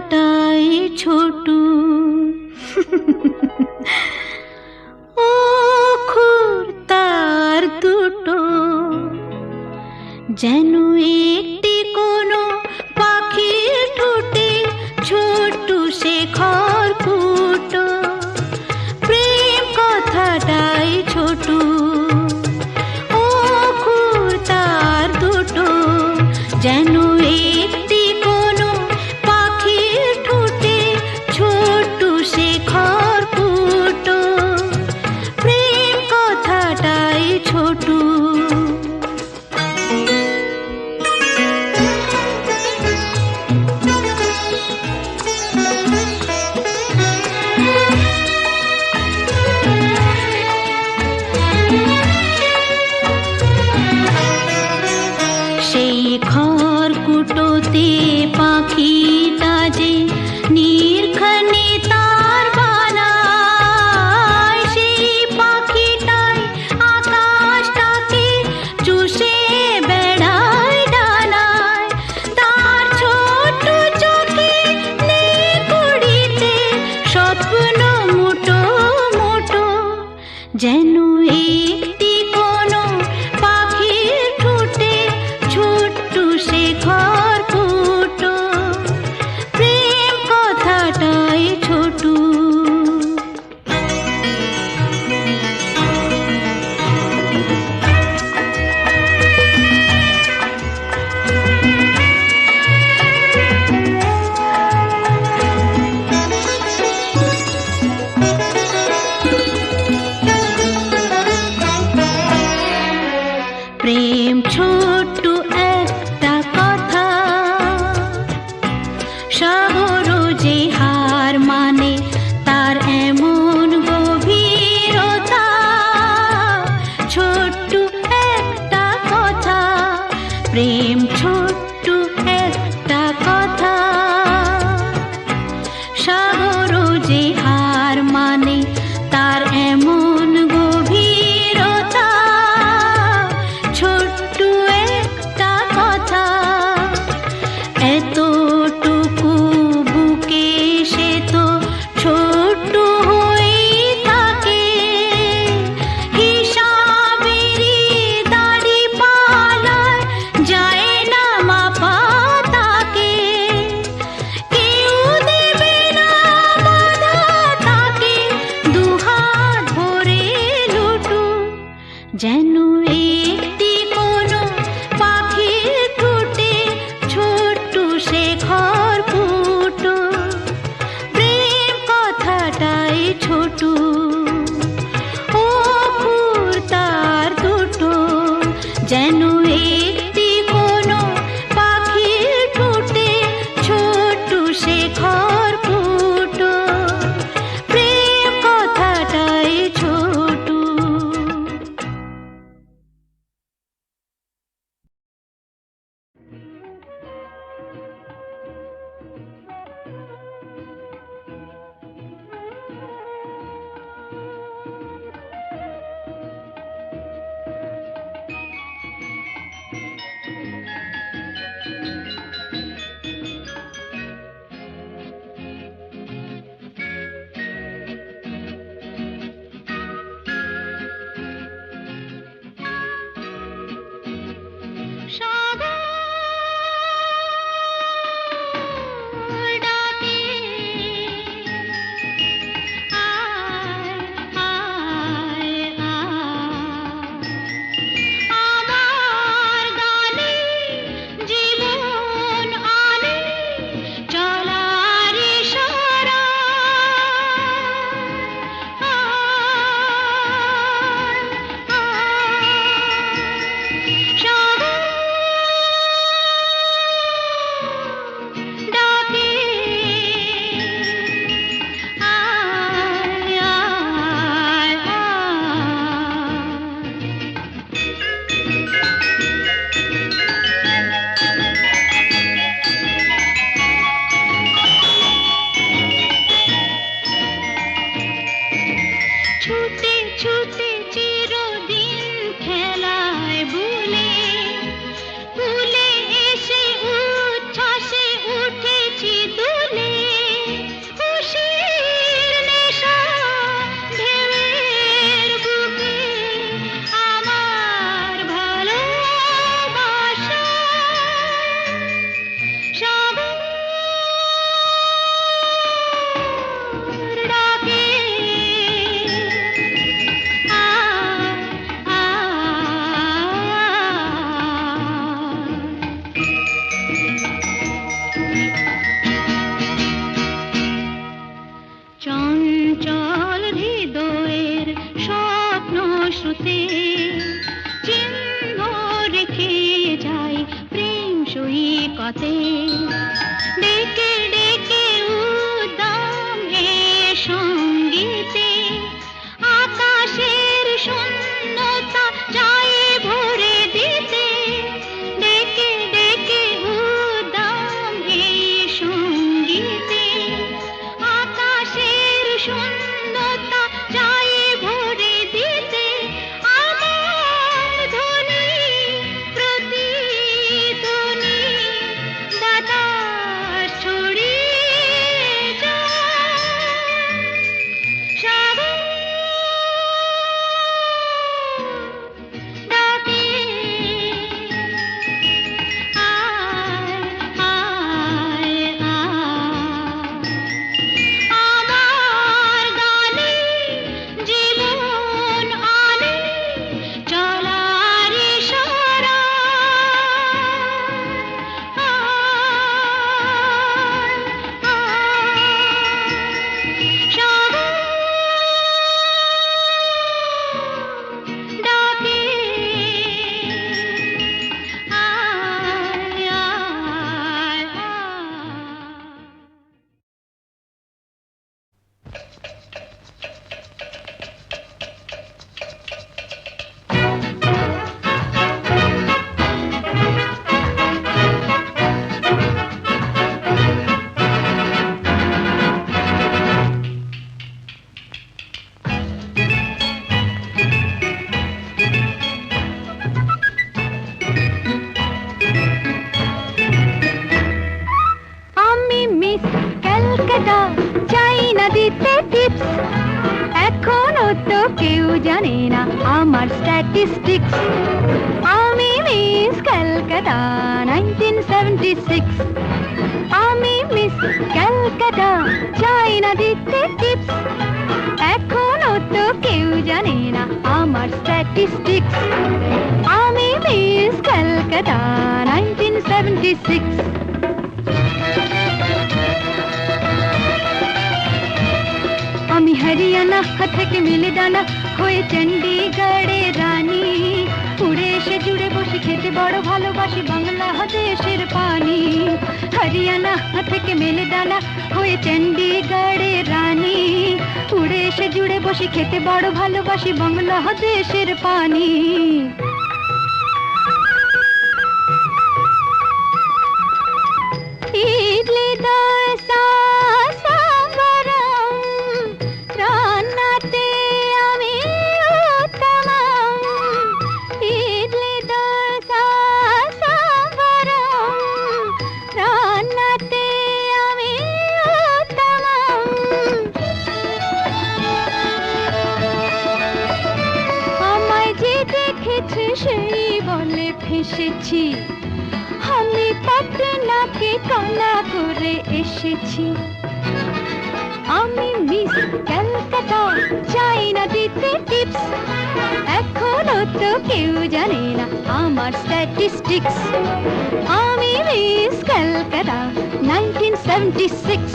কাটাই ছোট। ও তার দুটো যেন গণিতে টিপস এখনও তো কেউ জানে না আমার স্ট্যাটিস্টিক্স আমি Miss Kolkata nineteen seventy six আমি হরিয়ানা থেকে মিলে দানা হয়ে চণ্ডীগড়ে রানী। উড়ে এসে জুড়ে বসে খেতে বড় ভালোবাসি বাংলা দেশের পানি। হরিয়ানা থেকে মেলে ডানা হয়ে চণ্ডীগড়ে রানী। উড়ে এসে জুড়ে বসে খেতে বড় ভালোবাসি বাংলা দেশের পানি। সেই বলে ফেসেছি আমি পাটনাকে কানা করে এসেছি। আমি মিস ক্যালকাটা, চাই না দিতে টিপস এখনও তো কেউ জানে না আমার স্ট্যাটিস্টিক্স আমি Miss Calcutta nineteen seventy six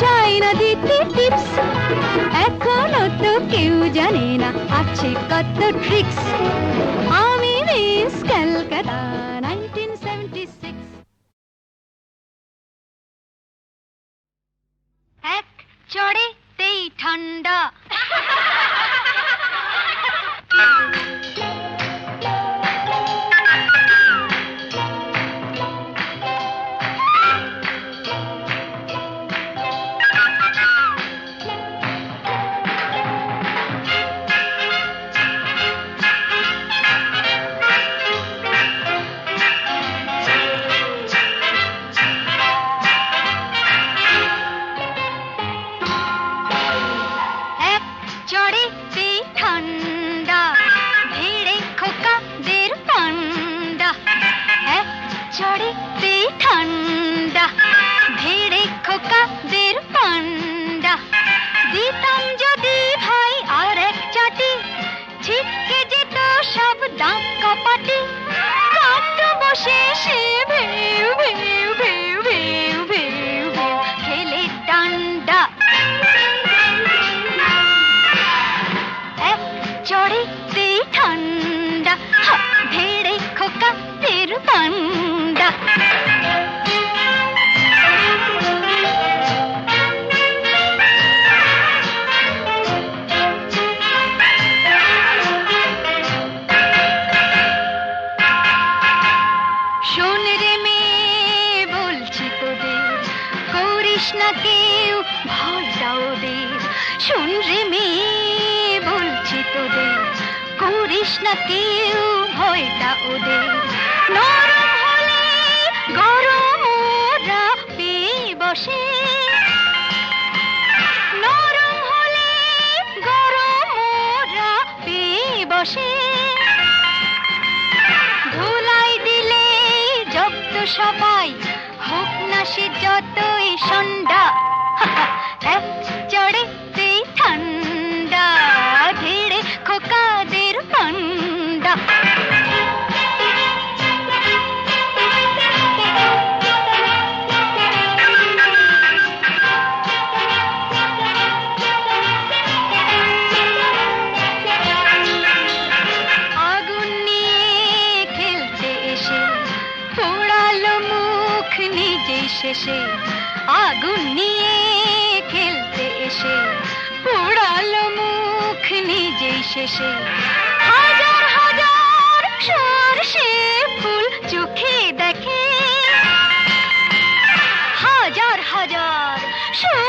China দিতে টিপস এখনও তো কেউ জানে না আছে কত ট্রিক্স বসে ধুলাই দিলে জব্দ সবাই হোক না সে যতই সন্ধ্যা। শেষে হাজার হাজার সর্ষে ফুল চোখে দেখে। হাজার হাজার সর্ষে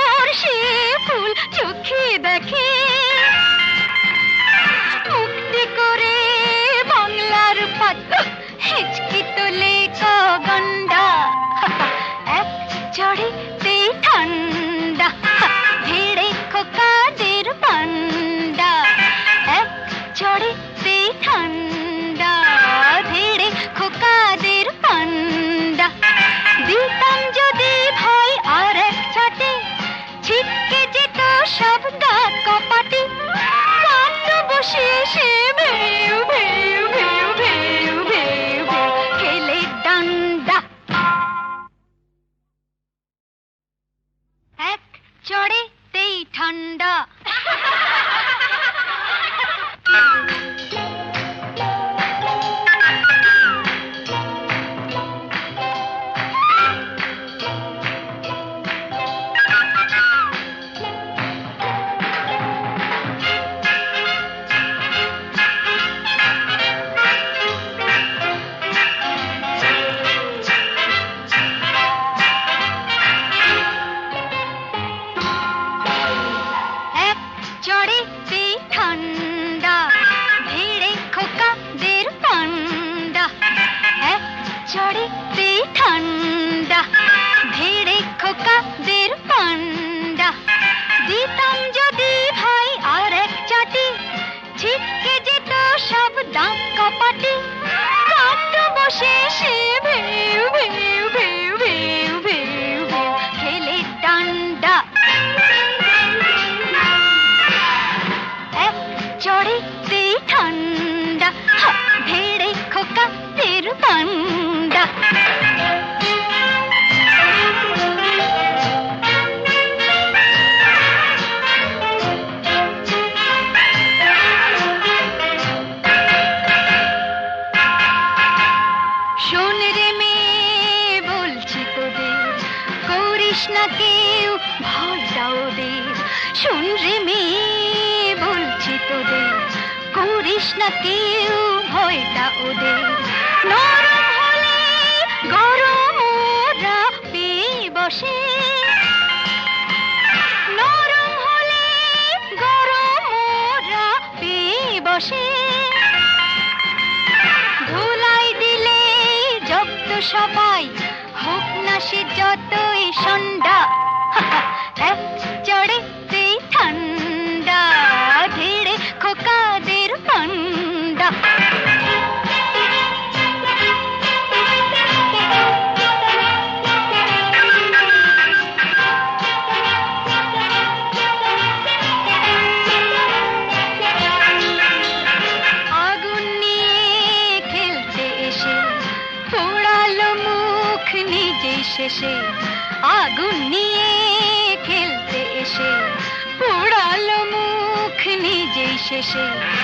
সবাই হোক না সে যতই সন্ধ্যা। fishing.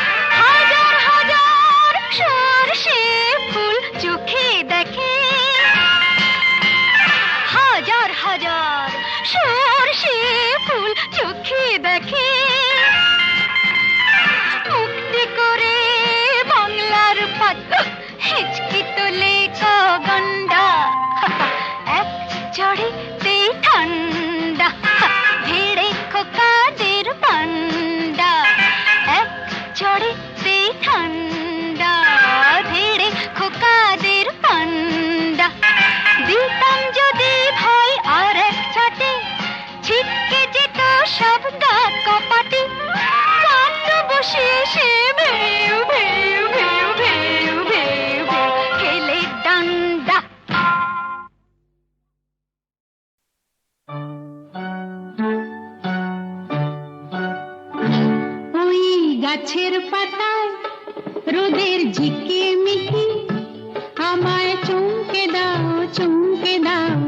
গাছের পাতায় রোদের ঝিকে মিকি আমায় চমকে দাও চমকে দাও।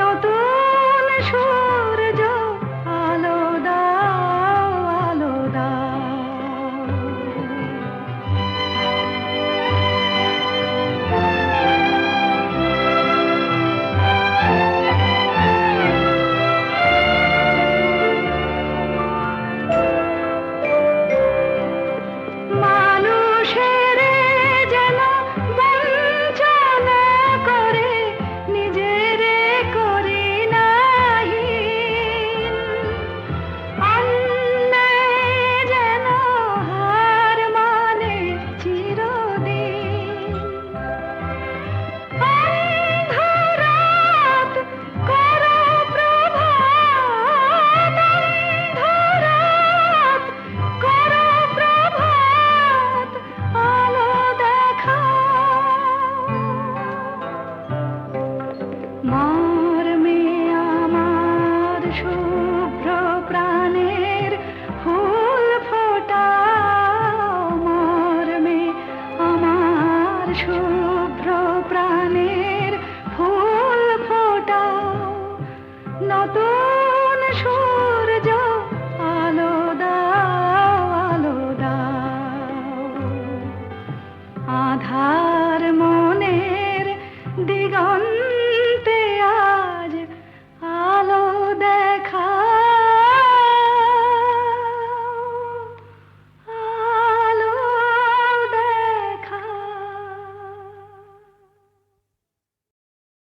নতুন সুর